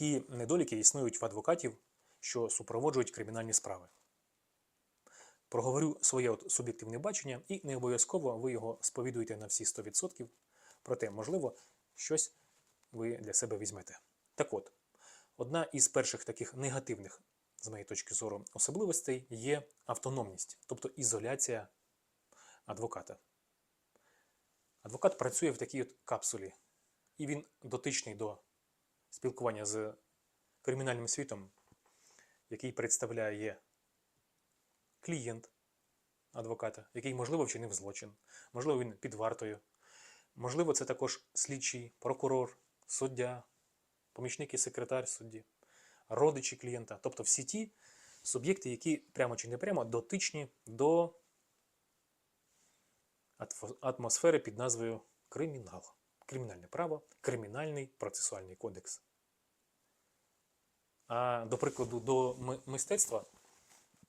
які недоліки існують в адвокатів, що супроводжують кримінальні справи. Проговорю своє от суб'єктивне бачення, і не обов'язково ви його сповідуєте на всі 100%, проте, можливо, щось ви для себе візьмете. Так от, одна із перших таких негативних, з моєї точки зору, особливостей є автономність, тобто ізоляція адвоката. Адвокат працює в такій от капсулі, і він дотичний до спілкування з кримінальним світом, який представляє клієнт адвоката, який, можливо, вчинив злочин, можливо, він під вартою, можливо, це також слідчий, прокурор, суддя, помічник і секретар судді, родичі клієнта, тобто всі ті суб'єкти, які прямо чи не прямо дотичні до атмосфери під назвою кримінал. Кримінальне право, кримінальний процесуальний кодекс. А до прикладу, до мистецтва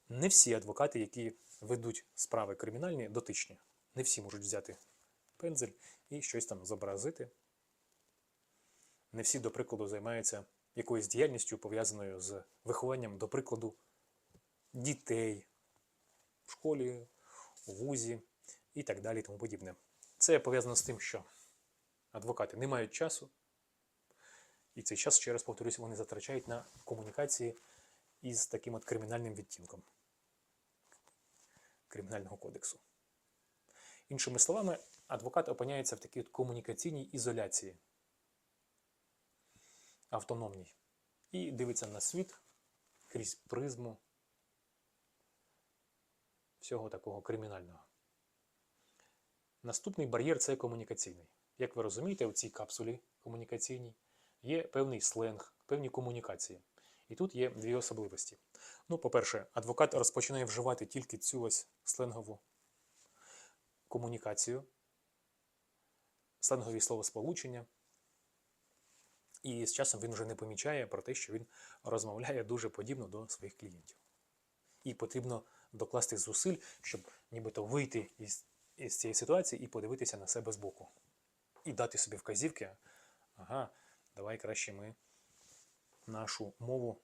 не всі адвокати, які ведуть справи кримінальні, дотичні. Не всі можуть взяти пензель і щось там зобразити. Не всі, до прикладу, займаються якоюсь діяльністю, пов'язаною з вихованням, до прикладу, дітей в школі, у вузі і так далі, і тому подібне. Це пов'язано з тим, що адвокати не мають часу, і цей час, ще раз повторюся, вони затрачають на комунікації із таким от кримінальним відтінком Кримінального кодексу. Іншими словами, адвокат опиняється в такій от комунікаційній ізоляції, автономній, і дивиться на світ крізь призму всього такого кримінального. Наступний бар'єр це комунікаційний. Як ви розумієте, у цій капсулі комунікаційній є певний сленг, певні комунікації. І тут є дві особливості. Ну, по-перше, адвокат розпочинає вживати тільки цю ось сленгову комунікацію, сленгові словосполучення. І з часом він вже не помічає про те, що він розмовляє дуже подібно до своїх клієнтів. І потрібно докласти зусиль, щоб нібито вийти із, із цієї ситуації і подивитися на себе збоку. І дати собі вказівки. Ага, давай краще ми нашу мову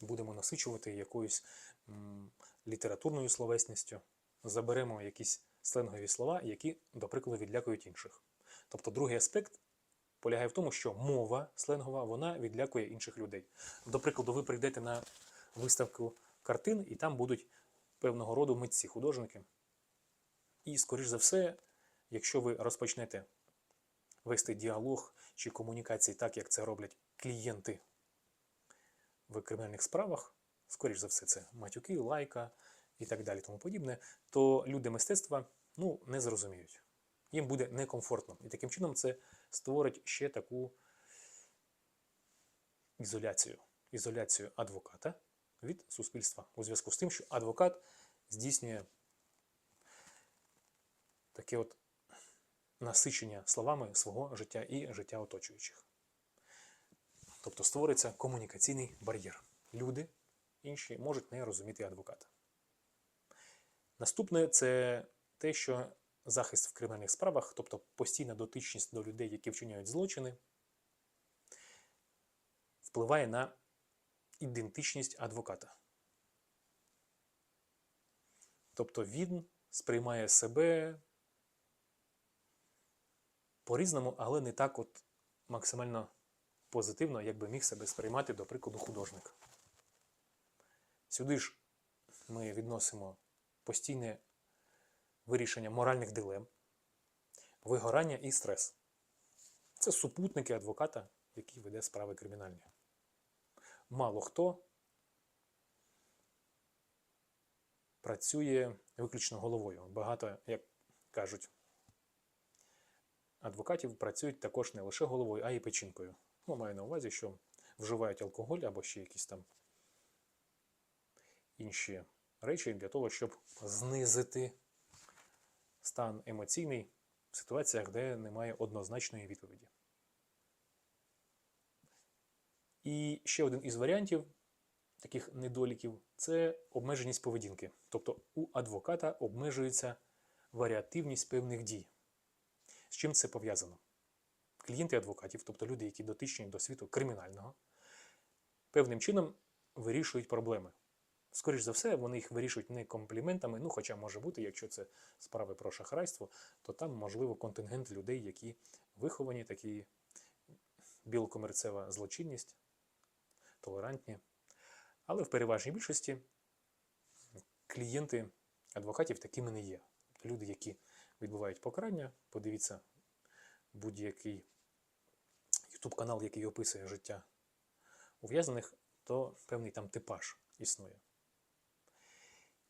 будемо насичувати якоюсь м, літературною словесністю, заберемо якісь сленгові слова, які, до прикладу, відлякують інших. Тобто, другий аспект полягає в тому, що мова сленгова вона відлякує інших людей. До прикладу, ви прийдете на виставку картин, і там будуть певного роду митці, художники. І, скоріш за все, якщо ви розпочнете вести діалог чи комунікації так, як це роблять клієнти в кримінальних справах, скоріш за все, це матюки, лайка і так далі, тому подібне, то люди мистецтва ну, не зрозуміють. Їм буде некомфортно. І таким чином це створить ще таку ізоляцію. Ізоляцію адвоката від суспільства у зв'язку з тим, що адвокат здійснює таке от насичення словами свого життя і життя оточуючих. Тобто створиться комунікаційний бар'єр. Люди інші можуть не розуміти адвоката. Наступне це те, що захист в кримінальних справах, тобто постійна дотичність до людей, які вчиняють злочини, впливає на ідентичність адвоката. Тобто він сприймає себе по-різному, але не так от максимально позитивно, як би міг себе сприймати, до прикладу, художник. Сюди ж ми відносимо постійне вирішення моральних дилем, вигорання і стрес. Це супутники адвоката, який веде справи кримінальні. Мало хто працює виключно головою. Багато, як кажуть, адвокатів працюють також не лише головою, а й печінкою. Ну, маю на увазі, що вживають алкоголь або ще якісь там інші речі для того, щоб знизити стан емоційний в ситуаціях, де немає однозначної відповіді. І ще один із варіантів таких недоліків це обмеженість поведінки. Тобто у адвоката обмежується варіативність певних дій. З чим це пов'язано? клієнти адвокатів, тобто люди, які дотичні до світу кримінального, певним чином вирішують проблеми. Скоріш за все, вони їх вирішують не компліментами. Ну, хоча може бути, якщо це справи про шахрайство, то там можливо контингент людей, які виховані, такі білокомерцева злочинність, толерантні. Але в переважній більшості клієнти адвокатів такими не є. Люди, які відбувають покарання, подивіться будь-який YouTube канал, який описує життя ув'язнених, то певний там типаж існує.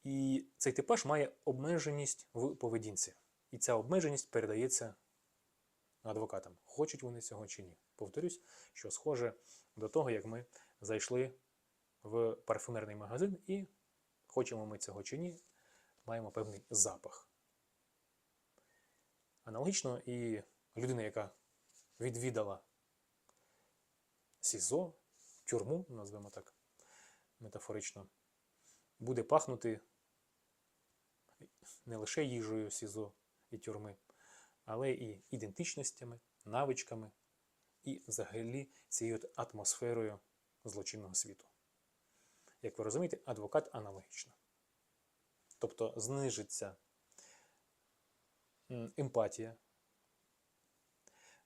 І цей типаж має обмеженість в поведінці. І ця обмеженість передається адвокатам. Хочуть вони цього чи ні. Повторюсь, що схоже до того, як ми зайшли в парфюмерний магазин і хочемо ми цього чи ні, маємо певний запах. Аналогічно і людина, яка відвідала СІЗО, тюрму, назвемо так метафорично, буде пахнути не лише їжею СІЗО і тюрми, але і ідентичностями, навичками і взагалі цією атмосферою злочинного світу. Як ви розумієте, адвокат аналогічно. Тобто знижиться емпатія.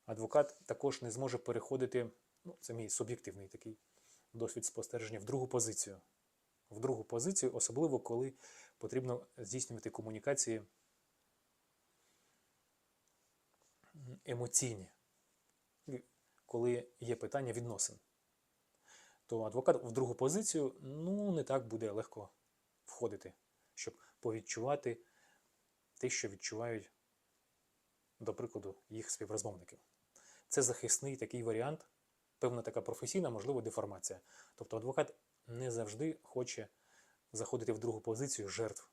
Адвокат також не зможе переходити, ну, це мій суб'єктивний такий досвід спостереження, в другу позицію. В другу позицію, особливо коли потрібно здійснювати комунікації емоційні, коли є питання відносин. То адвокат в другу позицію ну, не так буде легко входити, щоб повідчувати те, що відчувають, до прикладу, їх співрозмовники. Це захисний такий варіант, певна така професійна, можливо, деформація. Тобто адвокат не завжди хоче заходити в другу позицію жертв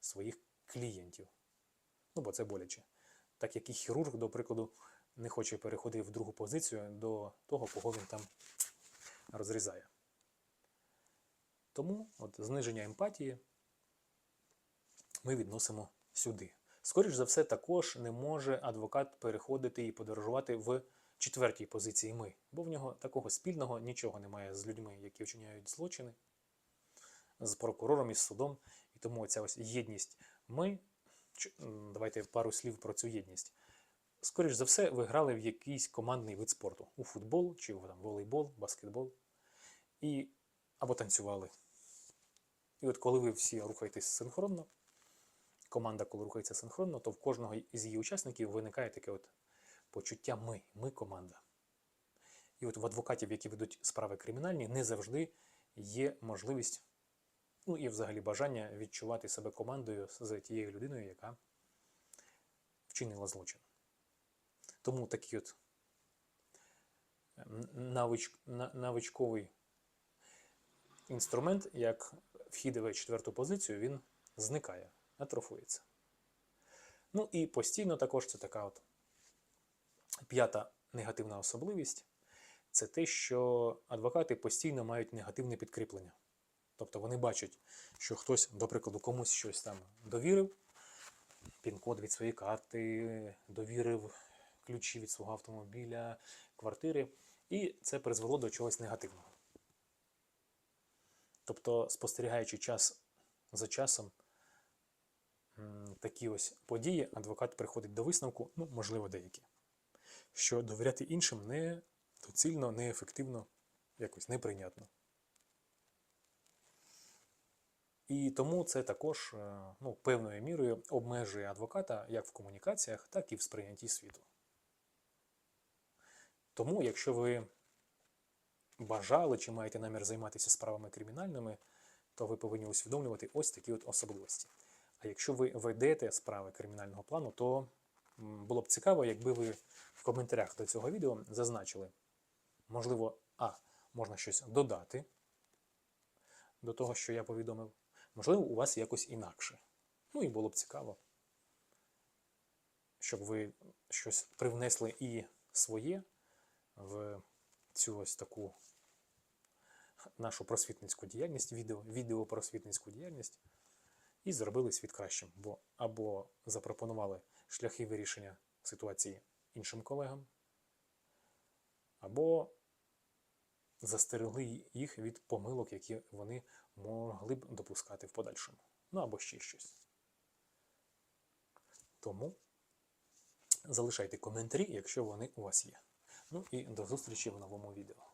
своїх клієнтів. Ну, бо це боляче. Так як і хірург, до прикладу, не хоче переходити в другу позицію до того, кого він там розрізає. Тому от, зниження емпатії ми відносимо сюди. Скоріш за все, також не може адвокат переходити і подорожувати в четвертій позиції ми, бо в нього такого спільного нічого немає з людьми, які вчиняють злочини, з прокурором і з судом. І тому ця ось єдність ми. Давайте пару слів про цю єдність. Скоріш за все, ви грали в якийсь командний вид спорту у футбол, чи там, волейбол, баскетбол, і, або танцювали. І от коли ви всі рухаєтесь синхронно, команда, коли рухається синхронно, то в кожного із її учасників виникає таке от почуття ми, ми команда. І от в адвокатів, які ведуть справи кримінальні, не завжди є можливість, ну і взагалі бажання відчувати себе командою з тією людиною, яка вчинила злочин. Тому такий от навич, навичковий інструмент, як вхід в четверту позицію, він зникає, атрофується. Ну і постійно також це така от п'ята негативна особливість це те, що адвокати постійно мають негативне підкріплення. Тобто вони бачать, що хтось, до прикладу, комусь щось там довірив, пін-код від своєї карти, довірив ключі від свого автомобіля, квартири, і це призвело до чогось негативного. Тобто, спостерігаючи час за часом такі ось події, адвокат приходить до висновку, ну, можливо, деякі, що довіряти іншим не доцільно, неефективно, якось неприйнятно. І тому це також е, ну, певною мірою обмежує адвоката як в комунікаціях, так і в сприйнятті світу. Тому, якщо ви бажали чи маєте намір займатися справами кримінальними, то ви повинні усвідомлювати ось такі от особливості. А якщо ви ведете справи кримінального плану, то було б цікаво, якби ви в коментарях до цього відео зазначили, можливо, а, можна щось додати до того, що я повідомив. Можливо, у вас якось інакше. Ну і було б цікаво, щоб ви щось привнесли і своє в цю ось таку нашу просвітницьку діяльність, відео, відеопросвітницьку діяльність, і зробили світ кращим. Бо або запропонували шляхи вирішення ситуації іншим колегам, або застерегли їх від помилок, які вони могли б допускати в подальшому. Ну або ще щось. Тому залишайте коментарі, якщо вони у вас є. Ну і до зустрічі в новому відео.